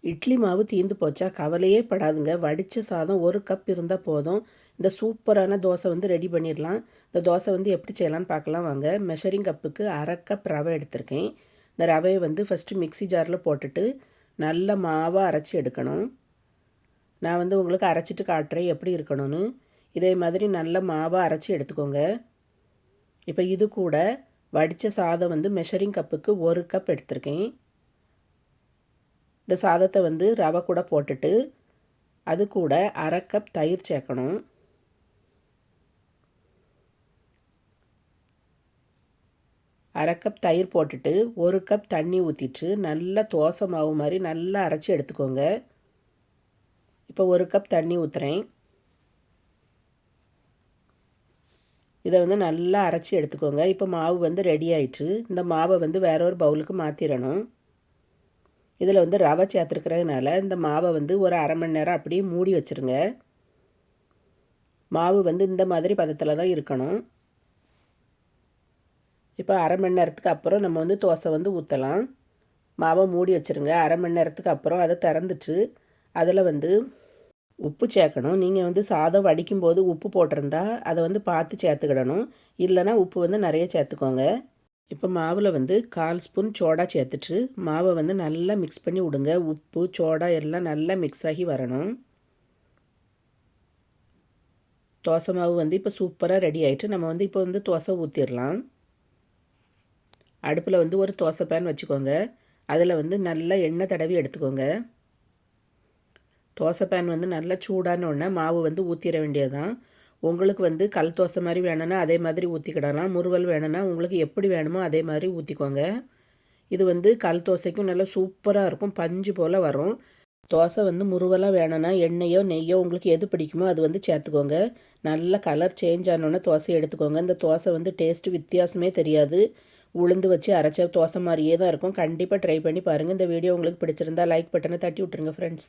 இட்லி மாவு தீந்து போச்சா? கவலையே படாதுங்க. வடித்த சாதம் ஒரு கப் இருந்தால் போதும். இந்த சூப்பரான தோசை வந்து ரெடி பண்ணிடலாம். இந்த தோசை வந்து எப்படி செய்யலாம்னு பார்க்கலாம் வாங்க. மெஷரிங் கப்புக்கு அரை கப் ரவை எடுத்திருக்கேன். இந்த ரவையை வந்து ஃபஸ்ட்டு மிக்ஸி ஜாரில் போட்டுட்டு நல்ல மாவாக அரைச்சி எடுக்கணும். நான் வந்து உங்களுக்கு அரைச்சிட்டு காட்டுறேன் எப்படி இருக்கணும்னு. இதே மாதிரி நல்ல மாவாக அரைச்சி எடுத்துக்கோங்க. இப்போ இது கூட வடித்த சாதம் வந்து மெஷரிங் கப்புக்கு ஒரு கப் எடுத்திருக்கேன். இந்த சாதத்தை வந்து ரவை கூட போட்டுட்டு அது கூட அரை கப் தயிர் சேர்க்கணும். அரை கப் தயிர் போட்டுட்டு ஒரு கப் தண்ணி ஊற்றிட்டு நல்லா தோசை மாவு மாதிரி நல்லா அரைச்சி எடுத்துக்கோங்க. இப்போ ஒரு கப் தண்ணி ஊற்றுறேன் இதை வந்து நல்லா அரைச்சி எடுத்துக்கோங்க. இப்போ மாவு வந்து ரெடி ஆயிடுச்சு இந்த மாவை வந்து வேற ஒரு பவுலுக்கு மாற்றிடணும் இதில் வந்து ரவை சேர்த்துருக்கிறதுனால இந்த மாவை வந்து ஒரு அரை மணி நேரம் அப்படியே மூடி வச்சுருங்க. மாவு வந்து இந்த மாதிரி பதத்தில் தான் இருக்கணும். இப்போ அரை மணி நேரத்துக்கு அப்புறம் நம்ம வந்து தோசை வந்து ஊற்றலாம் மாவை மூடி வச்சுருங்க. அரை மணி நேரத்துக்கு அப்புறம் அதை திறந்துட்டு அதில் வந்து உப்பு சேர்க்கணும். நீங்கள் வந்து சாதம் வடிக்கும்போது உப்பு போட்டிருந்தா அதை வந்து பார்த்து சேர்த்துக்கிடணும். இல்லைனா உப்பு வந்து நிறைய சேர்த்துக்கோங்க. இப்போ மாவில் வந்து கால் ஸ்பூன் சோடா சேர்த்துட்டு மாவை வந்து நல்லா மிக்ஸ் பண்ணி விடுங்க. உப்பு சோடா எல்லாம் நல்லா மிக்ஸ் ஆகி வரணும். தோசை மாவு வந்து இப்போ சூப்பராக ரெடி ஆகிட்டு நம்ம வந்து இப்போ வந்து தோசை ஊற்றிடலாம் அடுப்பில் வந்து ஒரு தோசை பேன் வச்சுக்கோங்க. அதில் வந்து நல்லா எண்ணெய் தடவி எடுத்துக்கோங்க. தோசை பேன் வந்து நல்லா சூடான உடனே மாவு வந்து ஊற்றிட வேண்டியது தான் உங்களுக்கு வந்து கல் தோசை மாதிரி வேணும்னா அதே மாதிரி ஊற்றிக்கிடலாம் முறுவல் வேணும்னா உங்களுக்கு எப்படி வேணுமோ அதே மாதிரி ஊற்றிக்கோங்க இது வந்து கல் தோசைக்கும் நல்லா சூப்பராக இருக்கும். பஞ்சு போல் வரும். தோசை வந்து முறுவலாக வேணும்னா எண்ணெயோ நெய்யோ உங்களுக்கு எது பிடிக்குமோ அது வந்து சேர்த்துக்கோங்க. நல்ல கலர் சேஞ்ச் ஆனோடனே தோசை எடுத்துக்கோங்க. இந்த தோசை வந்து டேஸ்ட்டு வித்தியாசமே தெரியாது. உளுந்து வச்சு அரைச்ச தோசை மாதிரியே தான் இருக்கும். கண்டிப்பாக ட்ரை பண்ணி பாருங்கள் இந்த வீடியோ உங்களுக்கு பிடிச்சிருந்தா லைக் பட்டனை தட்டி விட்ருங்க ஃப்ரெண்ட்ஸ்